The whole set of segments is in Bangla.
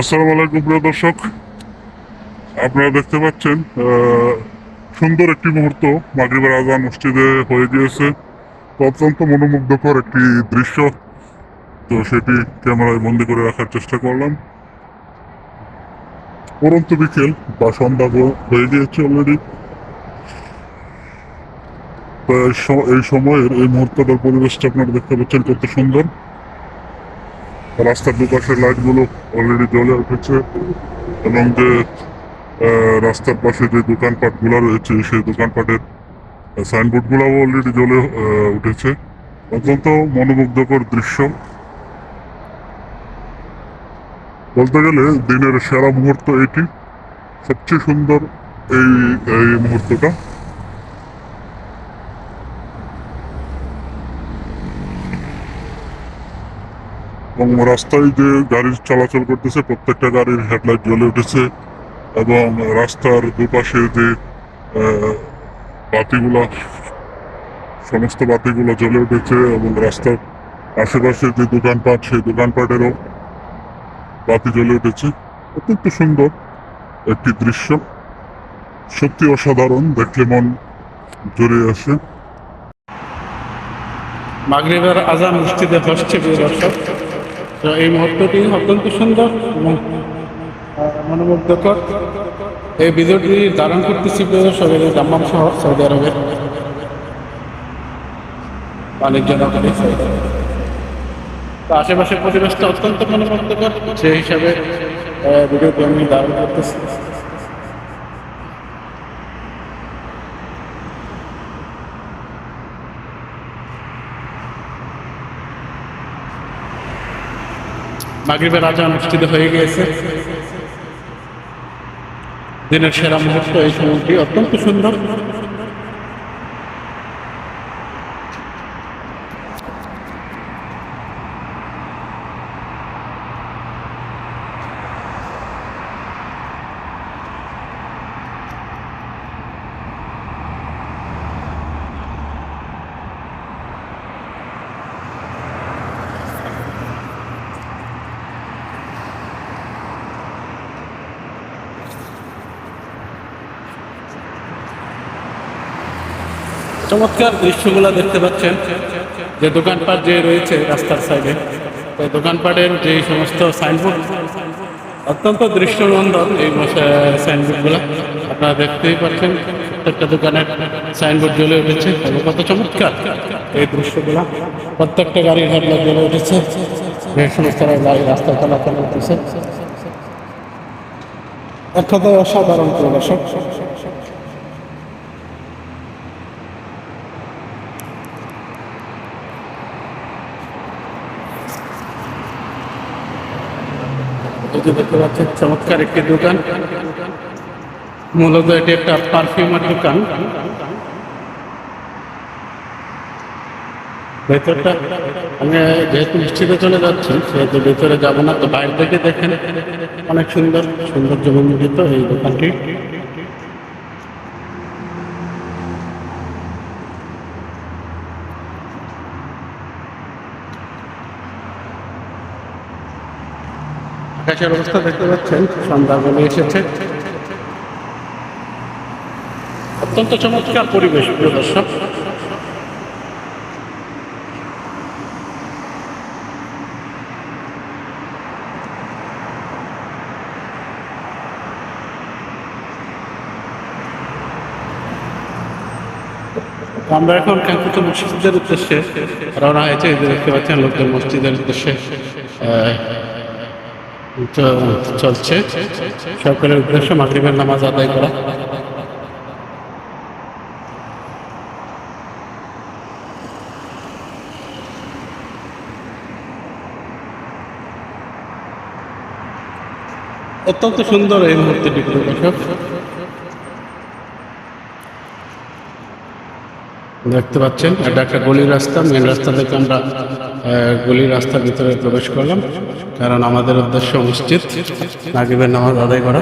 আসসালামু আলাইকুম, প্রিয় দর্শক। আপনারা দেখতে পাচ্ছেন সুন্দর একটি মুহূর্ত মাগরিবের আজান মসজিদে হয়ে গিয়েছে। অত্যন্ত মনোমুগ্ধকর একটি দৃশ্য। তো সেটি ক্যামেরায় বন্দি করে রাখার চেষ্টা করলাম। পরন্ত বিকেল বা সন্ধ্যা হয়ে গিয়েছে অলরেডি এই সময়ের এই মুহূর্তটার পরিবেশটা আপনারা দেখতে পাচ্ছেন কত সুন্দর। রাস্তার দুপাশের লাইটগুলো অলরেডি জ্বলে উঠেছে এবং যে রাস্তার পাশে যে দোকানপাটগুলো রয়েছে, সেই দোকানপাটের সাইনবোর্ডগুলোও অলরেডি জ্বলে উঠেছে। অত্যন্ত মনোমুগ্ধকর দৃশ্য। বলতে গেলে দিনের সেরা মুহূর্ত এটি। সবচেয়ে সুন্দর এই এই মুহূর্তটা। এবং রাস্তায় যে গাড়ি চলাচল করতেছে, প্রত্যেকটা গাড়ির হেডলাইট জ্বলে উঠেছে এবং রাস্তার দুপাশে যে বাতিগুলা, সমস্ত বাতিগুলো জ্বলে উঠেছে এবং রাস্তার আশেপাশে যে দোকানপাট, সেই দোকানপাটেরও বাতি জ্বলে উঠেছে। অত্যন্ত সুন্দর একটি দৃশ্য। সত্যি অসাধারণ, দেখলে মন জড়িয়ে আসে। মাগরিবের আজান মসজিদে হচ্ছে দর্শক তো এই মুহূর্তটি অত্যন্ত সুন্দর এবং মনোমুগ্ধকর। এই ভিডিওটি ধারণ করতেছি সবাই দাম্মাম শহর, সৌদি আরবের নগরী তো আশেপাশের পরিবেশটা অত্যন্ত মনোমুগ্ধকর। সেই হিসাবে ভিডিওটি আমি ধারণ করতেছি। মাগরিবের আজান অনুষ্ঠিত হয়ে গিয়েছে। দিনের সেরা মুহূর্ত এই সময়টি অত্যন্ত সুন্দর। চমৎকার দৃশ্যগুলো দেখতে পাচ্ছেন। যে দোকানপাট যে রয়েছে রাস্তার সাইডে তো দোকানপাটের যে সমস্ত সাইনবোর্ড অত্যন্ত দৃশ্যনন্দন এই সাইনবোর্ডগুলো আপনারা দেখতেই পাচ্ছেন, প্রত্যেকটা দোকানের সাইনবোর্ড জ্বলে উঠেছে কত চমৎকার এই দৃশ্যগুলো। প্রত্যেকটা গাড়ির হেডলাইট জ্বলে উঠেছে, যে সমস্ত গাড়ি রাস্তায় চলাচল করতেছে। এক কথায় অসাধারণ প্রদর্শক এই যে দেখতে পাচ্ছেন চমৎকার একটি দোকান। মূলত এটি একটা পারফিউমের দোকান। ভেতরটা, আমি যেহেতু নিশ্চিতে চলে যাচ্ছি, সেহেতু ভেতরে যাব না, তো বাইরে থেকে দেখেন অনেক সুন্দর সৌন্দর্যমন্ডিত এই দোকানটি। আকাশের অবস্থা দেখতে পাচ্ছেন সন্ধ্যা এসেছে। অত্যন্ত চমৎকার পরিবেশ, প্রিয় দর্শক। আমরা এখন কাঙ্ক্ষিত মসজিদের উদ্দেশ্যে রওনা হয়েছে। দেখতে পাচ্ছেন লোকজন মসজিদের উদ্দেশ্যে চলছে। সকলের উদ্দেশ্য মাগরিবের নামাজ আদায় করা। অত্যন্ত সুন্দর এই মুহূর্তে প্রিয় দর্শক। দেখতে পাচ্ছেন, এটা একটা গলির রাস্তা মেন রাস্তা থেকে আমরা গলির রাস্তার ভিতরে প্রবেশ করলাম। কারণ আমাদের উদ্দেশ্য মসজিদ, নাগিবের নামাজ আদায় করা।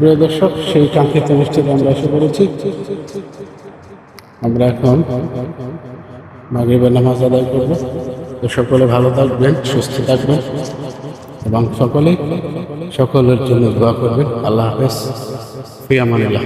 প্রিয় দর্শক, সেই কাঙ্ক্ষিত মিষ্টিতে আমরা এসে পড়েছি আমরা এখন মাগরিবের নামাজ আদায় করব। তো সকলে ভালো থাকবেন, সুস্থ থাকবেন এবং সকলে সকলের জন্য দোয়া করবেন। আল্লাহ হাফেজ। ফিয়ামানিল্লাহ